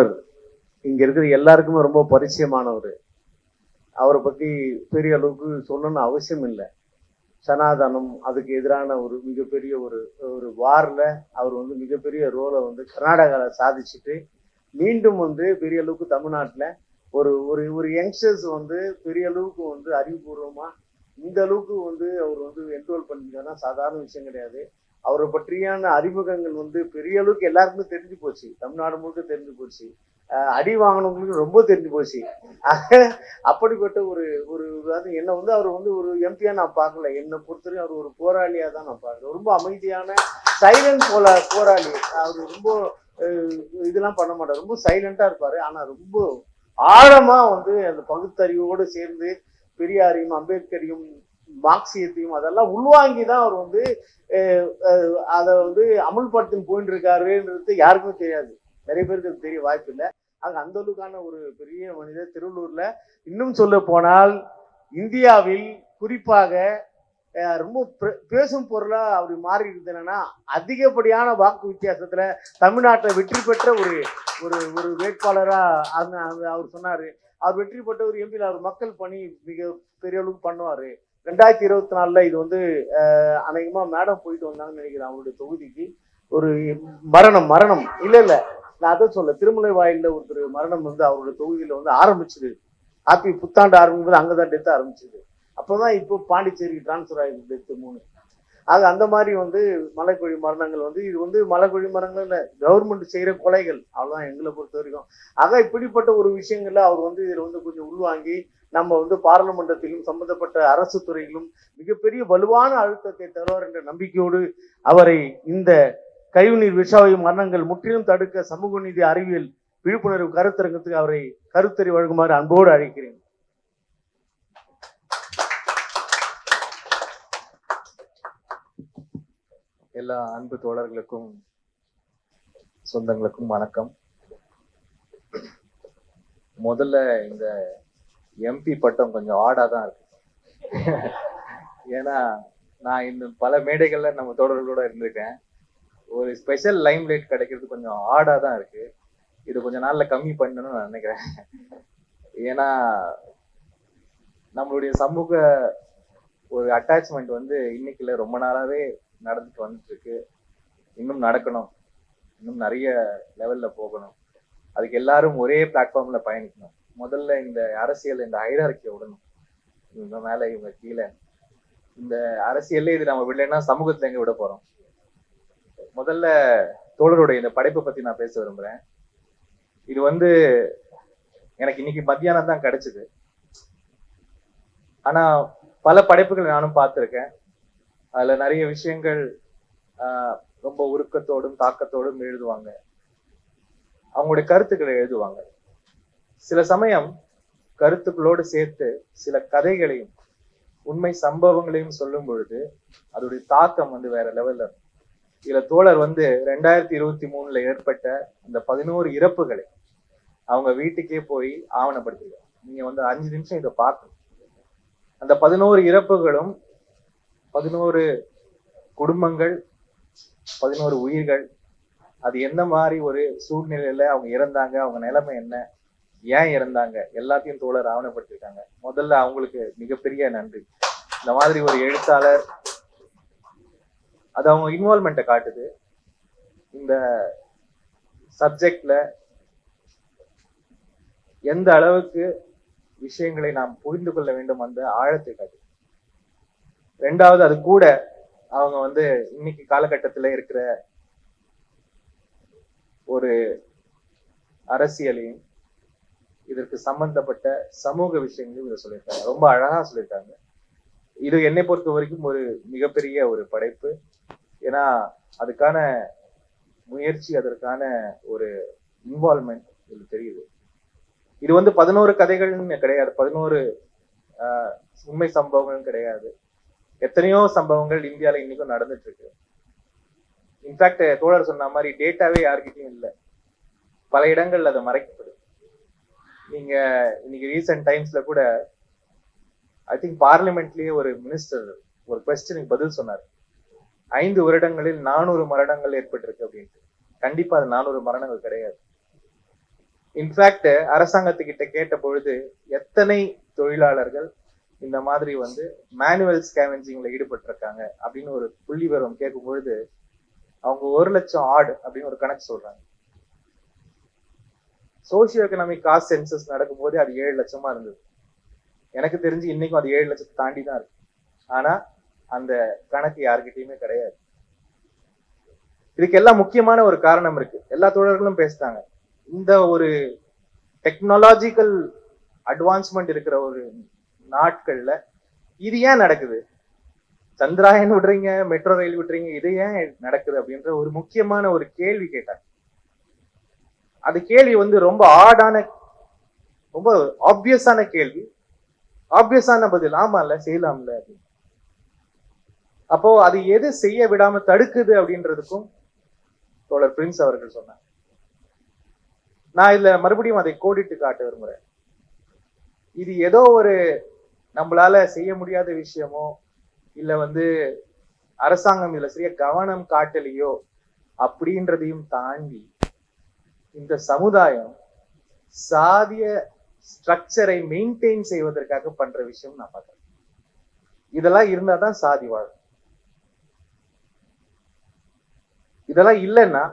தோழர் இங்கே இருக்கிற எல்லாருக்குமே ரொம்ப பரிச்சயமானவர். அவரை பற்றி பெரிய அளவுக்கு சொல்லணும்னு அவசியம் இல்லை. சனாதனம் அதுக்கு எதிரான ஒரு மிகப்பெரிய ஒரு ஒரு வாரில் அவர் வந்து மிகப்பெரிய ரோலை வந்து கர்நாடகாவில் சாதிச்சுட்டு மீண்டும் வந்து பெரிய அளவுக்கு தமிழ்நாட்டில் ஒரு ஒரு ஒரு யங்ஸ்டர்ஸ் வந்து பெரிய அளவுக்கு வந்து அறிவுபூர்வமாக இந்த அளவுக்கு வந்து அவர் வந்து என்ரோல் பண்ணிருக்காருன்னா சாதாரண விஷயம் கிடையாது. அவரை பற்றியான அறிமுகங்கள் வந்து பெரிய அளவுக்கு எல்லாருக்குமே தெரிஞ்சு போச்சு. தமிழ்நாடு முழுக்க தெரிஞ்சு போச்சு. அடி வாங்கினவங்களுக்கு ரொம்ப தெரிஞ்சு போச்சு. அப்படிப்பட்ட ஒரு ஒரு என்னை வந்து அவர் வந்து ஒரு எம்பியாக நான் பார்க்கல. என்னை பொறுத்தவரைக்கும் அவர் ஒரு போராளியாக தான் நான் பார்க்குறேன். ரொம்ப அமைதியான சைலண்ட் போல போராளி. அவர் ரொம்ப இதெல்லாம் பண்ண மாட்டார். ரொம்ப சைலண்டாக இருப்பார். ஆனால் ரொம்ப ஆழமாக வந்து அந்த பகுத்தறிவோடு சேர்ந்து பெரியாரையும் அம்பேத்கரையும் மார்க்சியத்தையும் அதெல்லாம் உள்வாங்கி தான் அவர் வந்து அதை வந்து அமுல்படுத்தி போயிட்டு இருக்காருன்றது யாருக்குமே தெரியாது. நிறைய பேருக்கு அது தெரிய வாய்ப்பு இல்லை. அங்க அந்த அளவுக்கான ஒரு பெரிய மனிதர் திருவள்ளூர்ல இன்னும் சொல்ல போனால் இந்தியாவில் குறிப்பாக ரொம்ப பேசும் பொருளா அப்படி மாறி இருக்குது அதிகப்படியான வாக்கு வித்தியாசத்துல தமிழ்நாட்டில் வெற்றி பெற்ற ஒரு ஒரு ஒரு வேட்பாளரா அவர் சொன்னாரு. அவர் வெற்றி பெற்ற ஒரு எம்பியில் அவர் மக்கள் பணி மிக பெரிய அளவுக்கு பண்ணுவாரு. ரெண்டாயிரத்தி இருபத்தி நாலில் இது வந்து அநேகமாக மேடம் போயிட்டு வந்தாங்கன்னு நினைக்கிறேன் அவருடைய தொகுதிக்கு. ஒரு மரணம் மரணம். இல்லை இல்லை. நான் அதை சொல்ல திருமலை வாயிலில் ஒருத்தர் மரணம் வந்து அவருடைய தொகுதியில் வந்து ஆரம்பிச்சது. ஹாப்பி புத்தாண்டு ஆரம்பிக்கும் போது அங்கே தான் டெத் ஆரம்பிச்சது. அப்பதான் இப்போ பாண்டிச்சேரிக்கு டிரான்ஸ்ஃபர் ஆயிருக்கு டெத்து மூணு. ஆக அந்த மாதிரி வந்து மலைக்குழி மரணங்கள் வந்து இது வந்து மலைக்குழி மரணங்கள் இல்லை கவர்மெண்ட் செய்கிற கொலைகள். அவ்வளோதான் எங்களை பொறுத்த வரைக்கும். ஆக இப்படிப்பட்ட ஒரு விஷயங்கள்ல அவர் வந்து இதில் வந்து கொஞ்சம் உள்வாங்கி நம்ம வந்து பாராளுமன்றத்திலும் சம்பந்தப்பட்ட அரசு துறையிலும் மிகப்பெரிய வலுவான அழுத்தத்தை தருவார் என்ற நம்பிக்கையோடு அவரை இந்த கழிவுநீர் விஷாவை மரணங்கள் முற்றிலும் தடுக்க சமூக நீதி அறிவியல் விழிப்புணர்வு கருத்தரங்கத்துக்கு அவரை கருத்தறி வழங்குமாறு அன்போடு அழைக்கிறேன். எல்லா அன்பு தோழர்களுக்கும் சொந்தங்களுக்கும் வணக்கம். முதல்ல இந்த எம்பி பட்டம் கொஞ்சம் ஆடா தான் இருக்கு. ஏன்னா நான் இன்னும் பல மேடைகள்ல நம்ம தோழர்களோட இருந்திருக்கேன் ஒரு ஸ்பெஷல் லைம் லைட் கிடைக்கிறது கொஞ்சம் ஆடா தான் இருக்கு. இது கொஞ்ச நாள்ல கம்மி பண்ணணும்னு நான் நினைக்கிறேன். ஏன்னா நம்மளுடைய சமூக ஒரு அட்டாச்மெண்ட் வந்து இன்னைக்கு ரொம்ப நாளாவே நடந்துட்டு வந்துட்டு இருக்கு இன்னும் நடக்கணும். இன்னும் நிறைய லெவல்ல போகணும். அதுக்கு எல்லாரும் ஒரே பிளாட்ஃபார்ம்ல பயணிக்கணும். முதல்ல இந்த அரசியல் இந்த ஹைரார்க்கியை விடணும். இவங்க மேல இவங்க கீழே. இந்த அரசியல்ல இது நம்ம விடலைன்னா சமூகத்துல எங்க விட போறோம்? முதல்ல தோழருடைய இந்த படைப்பை பத்தி நான் பேச விரும்புறேன். இது வந்து எனக்கு இன்னைக்கு மத்தியானம் தான் கிடைச்சது. ஆனா பல படைப்புகள் நானும் பார்த்துருக்கேன். அதுல நிறைய விஷயங்கள் ஆஹ், ரொம்ப உருக்கத்தோடும் தாக்கத்தோடும் எழுதுவாங்க. அவங்களுடைய கருத்துக்களை எழுதுவாங்க. சில சமயம் கருத்துக்களோடு சேர்த்து சில கதைகளையும் உண்மை சம்பவங்களையும் சொல்லும் பொழுது அதோடைய தாக்கம் வந்து வேற லெவல்ல இருக்கும். இதுல தோழர் வந்து ரெண்டாயிரத்தி இருபத்தி மூணுல ஏற்பட்ட அந்த பதினோரு இறப்புகளை அவங்க வீட்டுக்கே போய் ஆவணப்படுத்திருக்காங்க. நீங்க வந்து அஞ்சு நிமிஷம் இதை பார்க்கணும். அந்த பதினோரு இறப்புகளும் பதினோரு குடும்பங்கள் பதினோரு உயிர்கள். அது எந்த மாதிரி ஒரு சூழ்நிலையில அவங்க இறந்தாங்க? அவங்க நிலைமை என்ன? ஏன் இறந்தாங்க? எல்லாத்தையும் தோழர் ஆவணப்படுத்திருக்காங்க முதல்ல அவங்களுக்கு மிகப்பெரிய நன்றி. இந்த மாதிரி ஒரு எழுத்தாளர் அது அவங்க இன்வால்மெண்ட்டை காட்டுது. இந்த சப்ஜெக்ட்ல எந்த அளவுக்கு விஷயங்களை நாம் புரிந்து கொள்ள வேண்டும் அந்த ஆழத்தை காட்டுது. ரெண்டாவது அது கூட அவங்க வந்து இன்னைக்கு காலகட்டத்துல இருக்கிற ஒரு அரசியலையும் இதற்கு சம்பந்தப்பட்ட சமூக விஷயங்களையும் இதை சொல்லியிருக்காங்க. ரொம்ப அழகா சொல்லியிருக்காங்க. இது என்னை பொறுத்த வரைக்கும் ஒரு மிகப்பெரிய ஒரு படைப்பு. ஏன்னா அதுக்கான முயற்சி அதற்கான ஒரு இன்வால்மெண்ட் இது தெரியுது. இது வந்து பதினோரு கதைகள்னு கிடையாது. பதினோரு ஆஹ், உண்மை சம்பவங்களும் கிடையாது. எத்தனையோ சம்பவங்கள் இந்தியாவில் இன்னைக்கும் நடந்துட்டு இருக்கு இன்ஃபேக்ட் தோழர் சொன்ன மாதிரி டேட்டாவே யாருக்கிட்டையும் இல்லை. பல இடங்கள்ல அது மறைக்கப்படுது நீங்க இன்னைக்கு ரீசெண்ட் டைம்ஸ்ல கூட ஐ திங்க் பார்லிமெண்ட்லயே ஒரு மினிஸ்டர் ஒரு கொஸ்டினுக்கு பதில் சொன்னார். ஐந்து வருடங்களில் நானூறு மரணங்கள் ஏற்பட்டிருக்கு அப்படின்ட்டு. கண்டிப்பா அது நானூறு மரணங்கள் கிடையாது. இன்ஃபேக்ட் அரசாங்கத்துக்கிட்ட கேட்ட பொழுது எத்தனை தொழிலாளர்கள் இந்த மாதிரி வந்து மேனுவல் ஸ்கேவெஞ்சிங்ல ஈடுபட்டிருக்காங்க அப்படின்னு ஒரு புள்ளி விவரம் கேட்கும் பொழுது அவங்க ஒரு லட்சம் ஆடு அப்படின்னு ஒரு கணக்கு சொல்றாங்க. சோசியோ எக்கனாமிக் காஸ்ட் சென்சஸ் நடக்கும்போது அது ஏழு லட்சமா இருந்தது. எனக்கு தெரிஞ்சு இன்னைக்கும் அது ஏழு லட்சத்தை தாண்டி தான் இருக்கு. ஆனா அந்த கணக்கு யாருக்கிட்டயுமே கிடையாது. இதுக்கு எல்லாம் முக்கியமான ஒரு காரணம் இருக்கு. எல்லா தோழர்களும் பேசுறாங்க. இந்த ஒரு டெக்னாலஜிக்கல் அட்வான்ஸ்மெண்ட் இருக்கிற ஒரு நாட்கள்ல இது ஏன் நடக்குது? சந்திராயன் விடுறீங்க மெட்ரோ ரயில் விடுறீங்க இது ஏன் நடக்குது அப்படின்ற ஒரு முக்கியமான ஒரு கேள்வி கேட்டாங்க. அது கேள்வி வந்து ரொம்ப ஆடான ரொம்ப ஆப்வியஸான கேள்வி. ஆப்வியஸான பதில் ஆமால செய்யலாம்ல அப்படின்னு. அப்போ அது எது செய்ய விடாம தடுக்குது அப்படின்றதுக்கும் தோழர் பிரின்ஸ் அவர்கள் சொன்னார் நான் இதுல மறுபடியும் அதை கோடிட்டு காட்ட விரும்புறேன் இது ஏதோ ஒரு நம்மளால செய்ய முடியாத விஷயமோ இல்ல வந்து அரசாங்கம் இதுல சரியா கவனம் காட்டலையோ அப்படின்றதையும் தாண்டி இந்த சமுதாயம் சாதிய ஸ்ட்ரக்சரை மெயின்டைன் செய்வதற்காக பண்ற விஷயம் நான் பார்க்கிறேன். இதெல்லாம் இருந்தாதான் சாதி வாழும். இதெல்லாம் இல்லைன்னா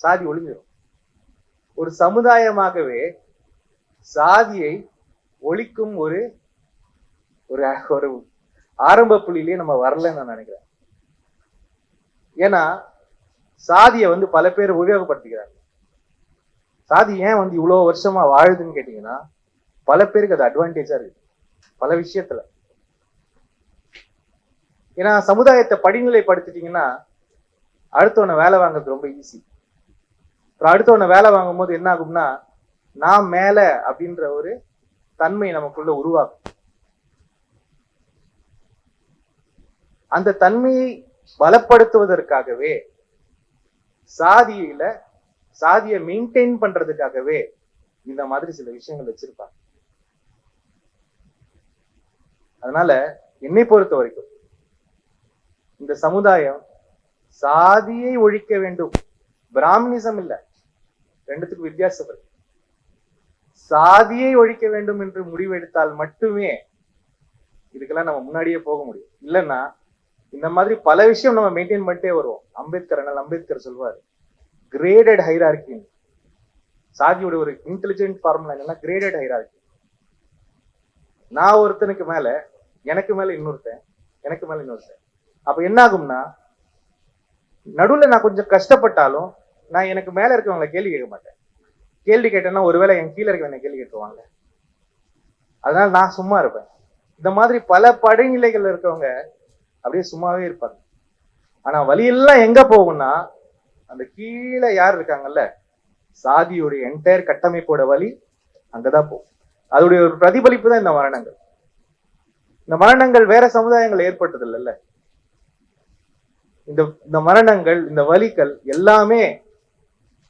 சாதி ஒளிஞ்சிடும் ஒரு சமுதாயமாகவே சாதியை ஒழிக்கும் ஒரு ஒரு ஒரு ஆரம்ப புள்ளியிலேயே நம்ம வரலன்னு நான் நினைக்கிறேன். ஏன்னா சாதியை வந்து பல பேர் உபயோகப்படுத்திக்கிறாங்க. சாதி ஏன் வந்து இவ்வளவு வருஷமா வாழுதுன்னு கேட்டீங்கன்னா பல பேருக்கு அது அட்வான்டேஜா இருக்கு. பல விஷயத்துல. ஏன்னா சமுதாயத்தை படிநிலைப்படுத்திட்டீங்கன்னா அடுத்தவனை வேலை வாங்குறது ரொம்ப ஈஸி அப்புறம் அடுத்தவனை வேலை வாங்கும் போது என்ன ஆகும்னா நான் மேல அப்படின்ற ஒரு தன்மை நமக்குள்ள உருவாகும். அந்த தன்மையை பலப்படுத்துவதற்காகவே சாதியில சாதியை மெயின்டைன் பண்றதுக்காகவே இந்த மாதிரி சில விஷயங்கள் வச்சிருப்பாங்க. அதனால என்னை பொறுத்த வரைக்கும் இந்த சமுதாயம் சாதியை ஒழிக்க வேண்டும். பிராமணிசம் இல்ல. ரெண்டுத்துக்கும் வித்தியாசம் இருக்கு. சாதியை ஒழிக்க வேண்டும் என்று முடிவெடுத்தால் மட்டுமே இதுக்கெல்லாம் நம்ம முன்னாடியே போக முடியும். இல்லைன்னா இந்த மாதிரி பல விஷயம் நம்ம மெயின்டைன் பண்ணிட்டே வருவோம். அம்பேத்கர் அண்ணல் அம்பேத்கர் சொல்வார் கிரேடட் ஹைரார்கின் சாதியோட ஒரு இன்டெலிஜென்ட் ஃபார்முலா என்னன்னா கிரேடட் ஹைரார்கி நான் ஒருத்தனுக்கு மேல எனக்கு மேல இன்னொருத்தன் எனக்கு மேல இன்னொருத்தன். அப்ப என்ன ஆகும்னா நடுவுல நான் கொஞ்சம் கஷ்டப்பட்டாலும் நான் எனக்கு மேல இருக்கவங்களை கேள்வி கேட்க மாட்டேன். கேள்வி கேட்டேன்னா ஒருவேளை என் கீழே இருக்கவங்க கேள்வி கேட்டுருவாங்க. அதனால நான் சும்மா இருப்பேன். இந்த மாதிரி பல படைநிலைகள் இருக்கவங்க அப்படியே சும்மாவே இருப்பாங்க. ஆனா வழியெல்லாம் எங்க போகும்னா அந்த கீழே யார் இருக்காங்கல்ல? சாதியுடைய என்டையர் கட்டமைப்போட வழி அங்கதான் போகும். அதோடைய ஒரு பிரதிபலிப்பு தான் இந்த மரணங்கள். இந்த மரணங்கள் வேற சமுதாயங்கள் ஏற்பட்டது இல்லைல்ல இந்த இந்த மரணங்கள் இந்த வலிகள் எல்லாமே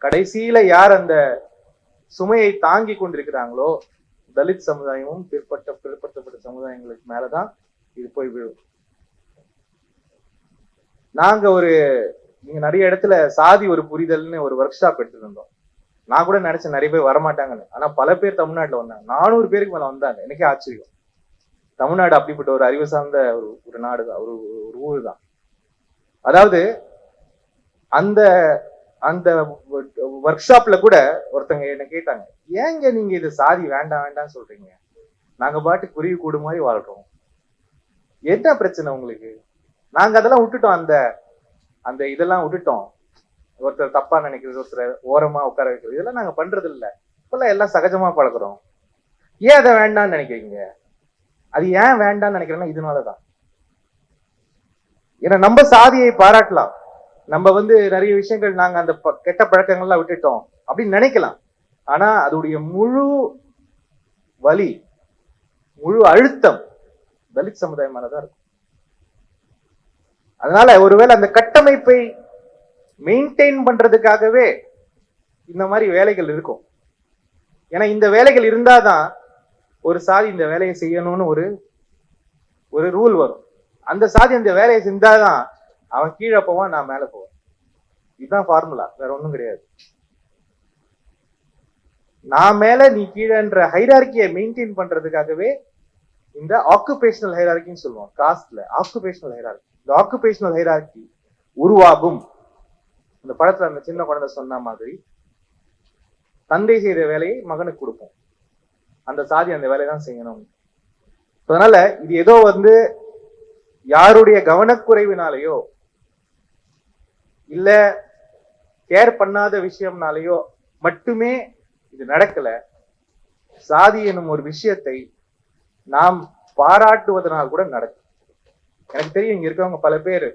கடைசியில யார் அந்த சுமையை தாங்கி கொண்டிருக்கிறாங்களோ தலித் சமுதாயமும் பிற்பட்ட பிற்படுத்தப்பட்ட சமுதாயங்களுக்கு மேலதான் இது போய் விழும். நாங்க ஒரு நீங்க நிறைய இடத்துல சாதி ஒரு புரிதல்னு ஒரு ஒர்க் ஷாப் எடுத்துருந்தோம். நான் கூட நினைச்சேன் நிறைய பேர் வரமாட்டாங்கன்னு. ஆனா பல பேர் தமிழ்நாட்டுல வந்தாங்க. நானூறு பேருக்கு மேல வந்தாங்க. எனக்கே ஆச்சரியம். தமிழ்நாடு அப்படிப்பட்ட ஒரு அறிவு சார்ந்த ஒரு ஒரு நாடு தான். ஒரு ஒரு ஊர் தான். அதாவது அந்த அந்த ஒர்க் ஷாப்ல கூட ஒருத்தங்க என்ன கேட்டாங்க ஏங்க நீங்க இது சாதி வேண்டாம் வேண்டாம் சொல்றீங்க? நாங்க பாட்டு குருவி கூடு மாதிரி வாழ்றோம். என்ன பிரச்சனை உங்களுக்கு? நாங்க அதெல்லாம் விட்டுட்டோம் அந்த அந்த இதெல்லாம் விட்டுட்டோம். ஒருத்தர் தப்பா நினைக்கிறது ஒருத்தர் ஓரமா உட்கார வைக்கிறது இதெல்லாம் நாங்க பண்றது இல்ல இப்போல்லாம் எல்லாம் சகஜமா பழகுறோம். ஏன் அதை வேண்டாம்னு நினைக்கிறீங்க? அது ஏன் வேண்டாம்னு நினைக்கிறேன்னா இதனாலதான். ஏன்னா நம்ம சாதியை பாராட்டலாம். நம்ம வந்து நிறைய விஷயங்கள் நாங்க அந்த ப- கெட்ட பழக்கங்கள்லாம் விட்டுட்டோம் அப்படின்னு நினைக்கலாம். ஆனா அதோடைய முழு வலி முழு அழுத்தம் தலித் சமுதாயம் இருக்கும். அதனால ஒருவேளை அந்த கட்டமைப்பை மெயின்டைன் பண்றதுக்காகவே இந்த மாதிரி வேலைகள் இருக்கும். ஏன்னா இந்த வேலைகள் இருந்தாதான் ஒரு சாதி இந்த வேலையை செய்யணும்னு ஒரு ஒரு ரூல் வரும். அந்த சாதி அந்த வேலையை செஞ்சாதான் அவன் கீழே போவான் நான் மேல போவேன். இதுதான் ஃபார்முலா வேற ஒன்றும் கிடையாது. நான் மேல நீ கீழன்ற ஹைரார்கியை மெயின்டைன் பண்றதுக்காகவே இந்த ஆக்குபேஷனல் ஹைரார்கின்னு சொல்லுவோம் காஸ்ட்ல ஆக்குபேஷனல் ஹைரார்கி இந்த ஆக்குபேஷனல் ஹைராக்கி உருவாகும். அந்த படத்துல அந்த சின்ன குழந்தை சொன்ன மாதிரி தந்தை செய்த வேலையை மகனுக்கு கொடுப்போம். அந்த சாதி அந்த வேலையை தான் செய்யணும் அதனால இது ஏதோ வந்து யாருடைய கவனக்குறைவினாலேயோ இல்ல கேர் பண்ணாத விஷயம்னாலேயோ மட்டுமே இது நடக்கல. சாதி எனும் ஒரு விஷயத்தை நாம் பாராட்டுவதனால் கூட நடக்கும். எனக்கு தெரியும் இங்க இருக்கவங்க பல பேர்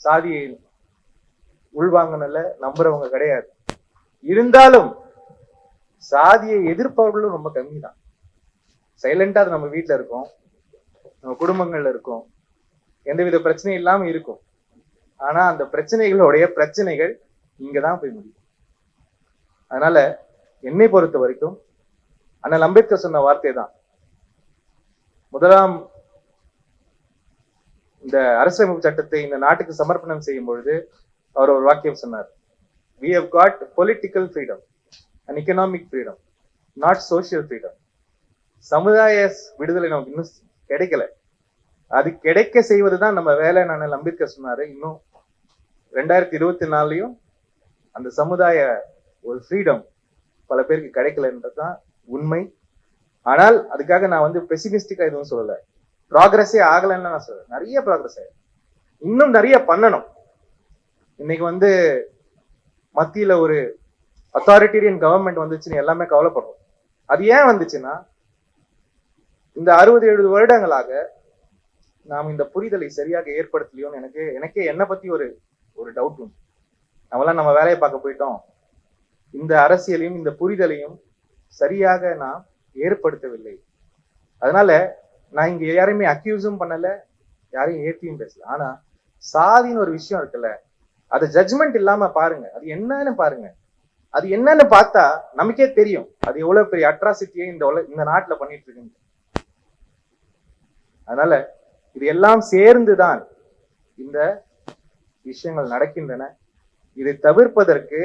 சாதியை உள்வாங்கனல நம்புறவங்க கிடையாது. இருந்தாலும் சாதியை எதிர்ப்பவர்களும் ரொம்ப கம்மி தான் சைலண்டா அது நம்ம வீட்டுல இருக்கோம். நம்ம குடும்பங்கள்ல இருக்கோம். எந்தவித பிரச்சனையும் இல்லாம இருக்கும். ஆனா அந்த பிரச்சனைகளுடைய பிரச்சனைகள் இங்கதான் போய் முடியும். அதனால என்னை பொறுத்த வரைக்கும் அண்ணல் அம்பேத்கர் சொன்ன வார்த்தை தான் முதலாம் இந்த அரசியலமைப்பு சட்டத்தை இந்த நாட்டுக்கு சமர்ப்பணம் செய்யும் பொழுது அவர் ஒரு வாக்கியம் சொன்னார். We have got political freedom and economic freedom not social freedom சமுதாய விடுதலை நமக்கு இன்னும் கிடைக்கல. அது கிடைக்க செய்வது தான் நம்ம வேலை நான் அம்பேத்கர் சொன்னாரு. இன்னும் ரெண்டாயிரத்தி இருபத்தி நாலுலையும் அந்த சமுதாய ஒரு ஃப்ரீடம் பல பேருக்கு கிடைக்கலன்றது தான் உண்மை. ஆனால் அதுக்காக நான் வந்து பெசிமிஸ்டிக்கா எதுவும் சொல்லலை. ப்ராக்ரஸே ஆகலைன்னு நான் சொல்றேன். நிறைய ப்ராக்ரஸ் ஆயிடும் இன்னும் நிறைய பண்ணணும். இன்னைக்கு வந்து மத்தியில ஒரு அத்தாரிட்டேரியன் கவர்மெண்ட் வந்துச்சுன்னு எல்லாமே கவலைப்படுறோம். அது ஏன் வந்துச்சுன்னா இந்த அறுபது எழுபது வருடங்களாக நாம் இந்த புரிதலை சரியாக ஏற்படுத்தலையோன்னு எனக்கு எனக்கே என்னை பத்தி ஒரு ஒரு டவுட் உண்டு. நம்மளாம் நம்ம வேலையை பார்க்க போயிட்டோம். இந்த அரசியலையும் இந்த புரிதலையும் சரியாக நாம் ஏற்படுத்தவில்லை. அதனால நான் இங்க யாரையுமே அக்யூஸும் பண்ணல யாரையும் ஏற்றியும் பேசல. ஆனா சாதின்னு ஒரு விஷயம் இருக்குல்ல அது ஜட்ஜ்மெண்ட் இல்லாம பாருங்க. அது என்னன்னு பாருங்க. அது என்னன்னு பார்த்தா நமக்கே தெரியும். அது எவ்வளவு பெரிய அட்ராசிட்டியை இந்த உல இந்த நாட்டுல பண்ணிட்டு இருக்குன்னு. அதனால இது எல்லாம் சேர்ந்துதான் இந்த விஷயங்கள் நடக்கின்றன. இதை தவிர்ப்பதற்கு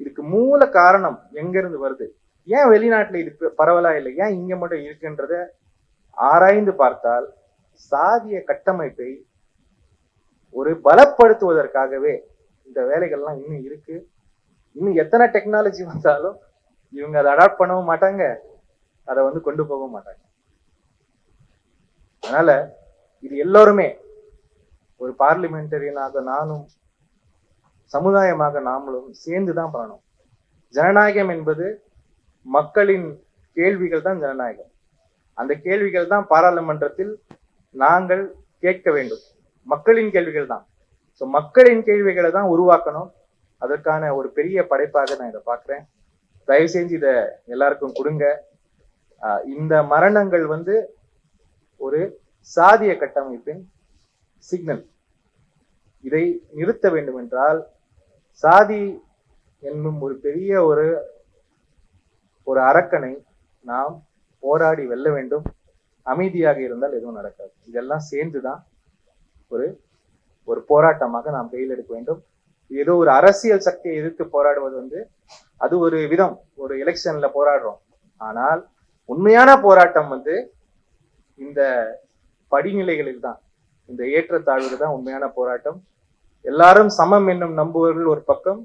இதுக்கு மூல காரணம் எங்க இருந்து வருது? ஏன் வெளிநாட்டுல இது பரவலா இல்லை? ஏன் இங்க மட்டும் இருக்குன்றத ஆராய்ந்து பார்த்தால் சாதிய கட்டமைப்பை ஒரு பலப்படுத்துவதற்காகவே இந்த வேலைகள்லாம் இன்னும் இருக்கு. இன்னும் எத்தனை டெக்னாலஜி வந்தாலும் இவங்க அதை அடாப்ட் பண்ணவும் மாட்டாங்க. அதை வந்து கொண்டு போகவும் மாட்டாங்க. அதனால இது எல்லோருமே ஒரு பார்லிமெண்டரியனாக நானும் சமுதாயமாக நாமளும் சேர்ந்து தான் பண்ணணும். ஜனநாயகம் என்பது மக்களின் கேள்விகள் தான் ஜனநாயகம். அந்த கேள்விகள் தான் பாராளுமன்றத்தில் நாங்கள் கேட்க வேண்டும். மக்களின் கேள்விகள் தான். ஸோ மக்களின் கேள்விகளை தான் உருவாக்கணும். அதற்கான ஒரு பெரிய படைப்பாக நான் இதை பார்க்குறேன். தயவு செஞ்சு இதை எல்லாருக்கும் கொடுங்க. இந்த மரணங்கள் வந்து ஒரு சாதிய கட்டமைப்பின் சிக்னல். இதை நிறுத்த வேண்டும் என்றால் சாதி என்னும் ஒரு பெரிய ஒரு ஒரு அரக்கனை நாம் போராடி வெல்ல வேண்டும். அமைதியாக இருந்தால் எதுவும் நடக்காது. இதெல்லாம் சேர்ந்துதான் ஒரு ஒரு போராட்டமாக நாம் கையில் எடுக்க வேண்டும். ஏதோ ஒரு அரசியல் சக்தியை எதிர்த்து போராடுவது வந்து அது ஒரு விதம். ஒரு எலெக்ஷன்ல போராடுறோம். ஆனால் உண்மையான போராட்டம் வந்து இந்த படிநிலைகளில் தான். இந்த ஏற்றத்தாழ்வுகள் தான் உண்மையான போராட்டம். எல்லாரும் சமம் என்னும் நம்புவர்கள் ஒரு பக்கம்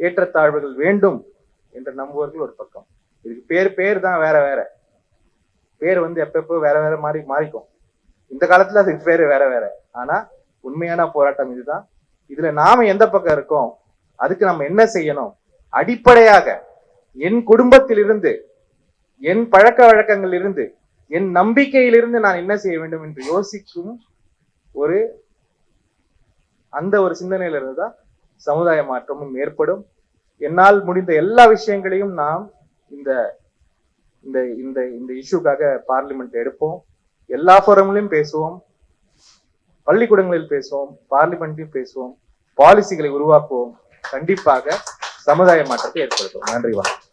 ஏற்றத்தாழ்வுகள் வேண்டும் என்று நம்புவர்கள் ஒரு பக்கம். இதுக்கு பேர் பேர் தான் வேற வேற. பேர் வந்து எப்பப்போ வேற வேற மாதிரி மாறிக்கும். இந்த காலத்துல அதுக்கு பேர் வேற வேற. ஆனா உண்மையான போராட்டம் இதுதான். இதுல நாம எந்த பக்கம் இருக்கோம்? அதுக்கு நம்ம என்ன செய்யணும்? அடிப்படையாக என் குடும்பத்திலிருந்து என் பழக்க வழக்கங்களிலிருந்து என் நம்பிக்கையிலிருந்து நான் என்ன செய்ய வேண்டும் என்று யோசிக்கும் ஒரு அந்த ஒரு சிந்தனையிலிருந்து தான் சமுதாய மாற்றமும் ஏற்படும். என்னால் முடிந்த எல்லா விஷயங்களையும் நாம் இந்த இந்த இந்த இந்த இஷ்யூக்காக பார்லிமெண்ட் எடுப்போம். எல்லா ஃபோரம்லையும் பேசுவோம். பள்ளிக்கூடங்களில் பேசுவோம் பார்லிமெண்ட்லையும் பேசுவோம். பாலிசிகளை உருவாக்குவோம். கண்டிப்பாக சமுதாய மாற்றத்தை ஏற்படுத்துவோம். நன்றி வணக்கம்.